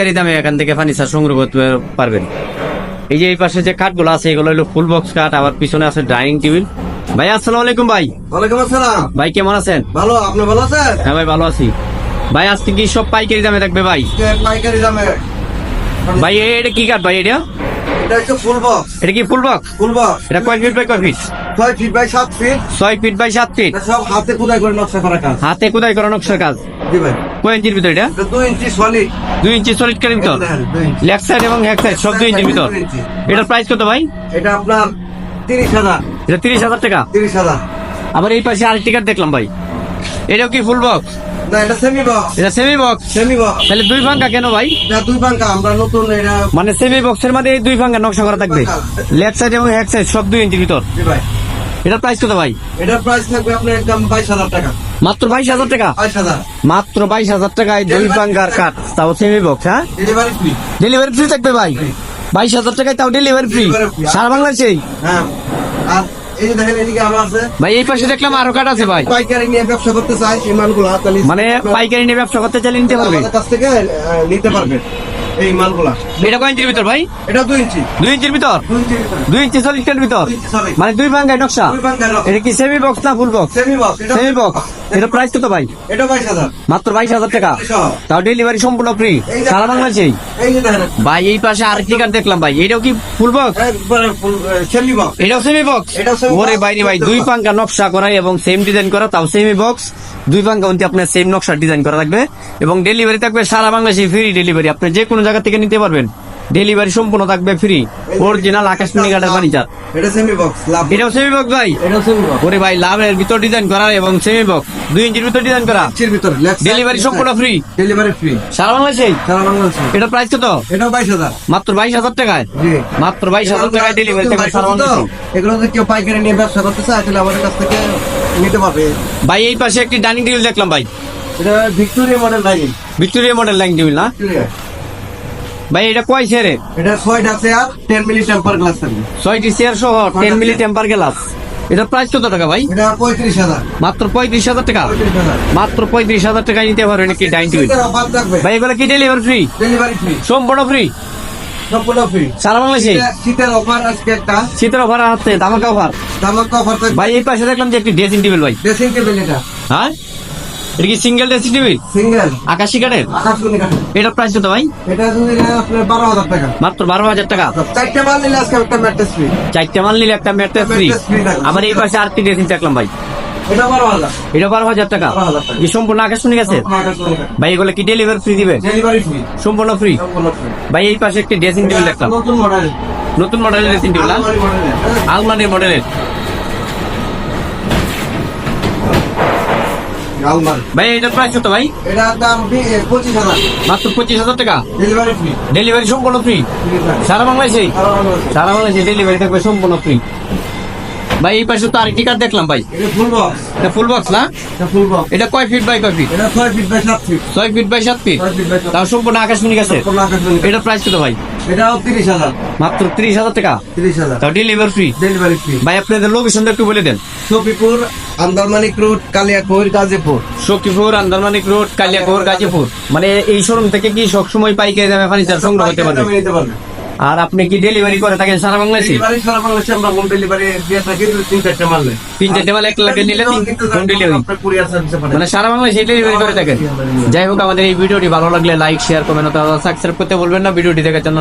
পাইকারি দামে এখান থেকে ফার্নিচার সংগ্রহ করতে পারবেন। এই যে এই পাশে যে কাঠগুলো আছে এগুলো হলো ফুল বক্স কাঠ আবার পিছনে আছে ডাইনিং টেবিল ভাই আসসালামু আলাইকুম ভাই। ওয়ালাইকুম আসসালাম। ভাই কেমন আছেন? ভালো আপনি ভালো আছেন? হ্যাঁ ভাই ভালো আছি। ভাই আজকে কি সব পাইকারি দামে থাকবে ভাই? পাইকারি দামে। ভাই এটা কি কাঠ ভাই এটা? এটা হচ্ছে ফুল বক্স এটা কি ফুল বক্স ফুল বক্স এটা কয় ফিট বাই কয় ফিট ছয় ফিট বাই সাত ফিট ছয় ফিট বাই সাত ফিট সব হাতে খোদাই করে নকশা করা কাজ। হাতে কোথায় করা নকশার কাজ। জি ভাই। কয় ইঞ্চির ভিতর এটা? দুই ইঞ্চি সলিড দুই ইঞ্চি সলিড কাঠের ভিতর? লেফট সাইড এবং হ্যাক সাইড সব দুই ইঞ্চির ভিতর? এটার প্রাইস কত ভাই? এটা আপনার তিরিশ হাজার। এটা তিরিশ হাজার টাকা? তিরিশ হাজার। আবার এই পাশে আরেকটি কাঠ দেখলাম ভাই। এটাও কি ফুল বক্স না এটা সেমি বক্স এটা সেমি বক্স সেমি বক্স তাহলে দুই কেন ভাই? দুই আমরা নতুন এটা মানে সেমি বক্সের মধ্যে এই দুই নকশা করা থাকবে। লেফট সাইড এবং হ্যাক সাইড সব দুই ইঞ্চির ভিতর। জি ভাই। এটার প্রাইস কত ভাই? এটার প্রাইস থাকবে আপনার একদম বাইশ হাজার টাকা। মাত্র বাইশ হাজার টাকা? মাত্র বাইশ হাজার টাকায় দুই ফাঙ্কার কাঠ তাও সেমি বক্স হ্যাঁ? ডেলিভারি ফ্রি ডেলিভারি ফ্রি থাকবে ভাই। বাইশ হাজার টাকায় তাও ডেলিভারি ফ্রি সারা বাংলাদেশেই? হ্যাঁ। আর এই যে দেখেন এদিকে আমার আছে। ভাই এই পাশে দেখলাম আরও কাঠ আছে ভাই। পাইকারি নিয়ে ব্যবসা করতে চাই এই মালগুলো তাহলে মানে পাইকারি নিয়ে ব্যবসা করতে চাইলে নিতে পারবে? কাছ থেকে নিতে পারবেন এই মালগুলা। এটা কয় ইঞ্চির ভিতর ভাই? এটা দুই ইঞ্চি। দুই ইঞ্চির ভিতর? দুই ইঞ্চি ভিতরে। মানে দুই ভাঙ্গায় নকশা। এটা কি সেমি বক্স না full box semi box semi box এটা প্রাইস কত ভাই? এটা বাইশ হাজার। মাত্র বাইশ হাজার টাকা? তাও ডেলিভারি সম্পূর্ণ ফ্রি সারা বাংলাদেশেই? এই যে দেখেন। ভাই এই পাশে আরেকটি কাঠ দেখলাম ভাই? এটাও কি ফুল বক্স সেমি বক্স এটাও সেমি বক্স। ওরে বাইরে ভাই দুই পাঙ্কা নকশা করা এবং সেম ডিজাইন করা তাও সেমি বক্স দুই পাঙ্কা অন্তি আপনার সেম নকশা ডিজাইন করা থাকবে। এবং ডেলিভারি থাকবে সারা বাংলাদেশে ফ্রি ডেলিভারি আপনি যে কোনো জায়গা থেকে নিতে পারবেন। ডেলিভারি সম্পূর্ণ থাকবে ফ্রি অরিজিনাল আকাশমণি কাঠের ফার্নিচার এটা সেমি বক্স লাভ এটাও সেমি বক্স ভাই। এটা সেমি বক্স ওরে ভাই লাভের ভিতর ডিজাইন করা এবং সেমি বক্স দুই ইঞ্চির ভিতর ডিজাইন করা। ইঞ্চির ভিতরে ডেলিভারি সম্পূর্ণ ফ্রি ডেলিভারি ফ্রি সারা বাংলাদেশেই সারা বাংলাদেশে। এটা প্রাইস কত? এটাও বাইশ হাজার। মাত্র বাইশ হাজার টাকায়? জি। মাত্র বাইশ হাজার টাকায় ডেলিভারি থাকবে সারা বাংলাদেশে। এগুলো যদি কেউ পাইকারি নিয়ে ব্যবসা করতে চায় তাহলে আমাদের কাছ থেকে নিতে পারবে। ভাই এই পাশে একটি ডাইনিং টেবিল দেখলাম ভাই। এটা Victoria model dining Victoria model dining table না? ভাই এটা কয় এটা ছয়টা chair ten milli temper glass থাকবে ছয়টি চেয়ার সহ টেন মিলি টেম্পার গ্লাস এটার প্রাইস কত টাকা ভাই? এটা পঁয়ত্রিশ হাজার। মাত্র পঁয়ত্রিশ হাজার টাকা? মাত্র পঁয়ত্রিশ হাজার টাকায় নিতে পারবেন একটি ডাইনিং টেবিল ভাই এগুলো কি ডেলিভারি ফ্রি ডেলিভারি ফ্রি সম্পূর্ণ ফ্রি সম্পূর্ণ সারা বাংলাদেশে? শীতের অফার আজকে একটা। শীতের অফার আছে ধামাকা অফার ধামাকা অফার ভাই এই পাশে দেখলাম যে একটি ড্রেসিং টেবিল ভাই। ড্রেসিং টেবিল এটা। হ্যাঁ? এটা কি সিঙ্গেল ড্রেসিং টেবিল সিঙ্গেল আকাশি কাঠের? আকাশমণি কাঠের। এটার প্রাইস কত ভাই? এটা যদি আপনার বারো হাজার টাকা। মাত্র বারো হাজার টাকা। চারটে মাল নিলে আজকে একটা ম্যাট্রেস ফ্রি চারটে মাল নিলে একটা ম্যাট্রেস ফ্রি। আবার এই পাশে আরেকটি ড্রেসিং দেখলাম ভাই। এটা বারো হাজার। এটা টাকা। কি সম্পূর্ণ গেছে ভাই এগুলো কি ডেলিভারি ফ্রি দিবে? সম্পূর্ণ ফ্রি ভাই এই পাশে একটি ড্রেসিং টেবিল দেখলাম। নতুন মডেল মডেলের ড্রেসিং টেবিল মডেলের ভাই এটার প্রাইস কত ভাই? এটার দাম পঁচিশ হাজার। মাত্র পঁচিশ হাজার টাকা? ডেলিভারি ফ্রি ডেলিভারি সম্পূর্ণ ফ্রি সারা বাংলাদেশে। সারা বাংলাদেশে ডেলিভারি থাকবে সম্পূর্ণ ফ্রি ভাই এই পাশে তো আরেকটি কার্ড দেখলাম ভাই। এটা ফুল বক্স এটা ফুল বক্স না? এটা ফুল বক্স এটা কয় ফিট বাই কয় ফিট এটা ছয় ফিট বাই সাত ফিট ফিট বাই ফিট তাও সম্পূর্ণ আকাশমণি গেছে। এটার প্রাইস কত ভাই? এটাও তিরিশ হাজার। মাত্র ত্রিশ হাজার টাকা? তিরিশ হাজার। তাও ডেলিভারি ফ্রি ডেলিভারি ফ্রি ভাই আপনাদের লোকেশনটা একটু বলে দেন। আন্দারমানিক রোড কালিয়াকৈর গাজীপুর। শক্তিপুর আন্দারমানিক রোড কালিয়াপুর গাজীপুর। মানে এই শোরুম থেকে কি সবসময় পাইকারি দামে ফার্নিচার সংগ্রহ করতে পারবে। আর আপনি কি ডেলিভারি করে থাকেন সারা বাংলাদেশে? সারা বাংলাদেশে আমরা হোম ডেলিভারি দিয়ে থাকি তিন চারটে মাল তিন চারটে মাল এক লাখে নিলে হোম ডেলিভারি মানে সারা বাংলাদেশে ডেলিভারি করে থাকেন। যাই হোক আমাদের এই ভিডিওটি ভালো লাগলে লাইক শেয়ার কমেন্ট সাবস্ক্রাইব করতে বলবেন না। ভিডিওটি দেখার জন্য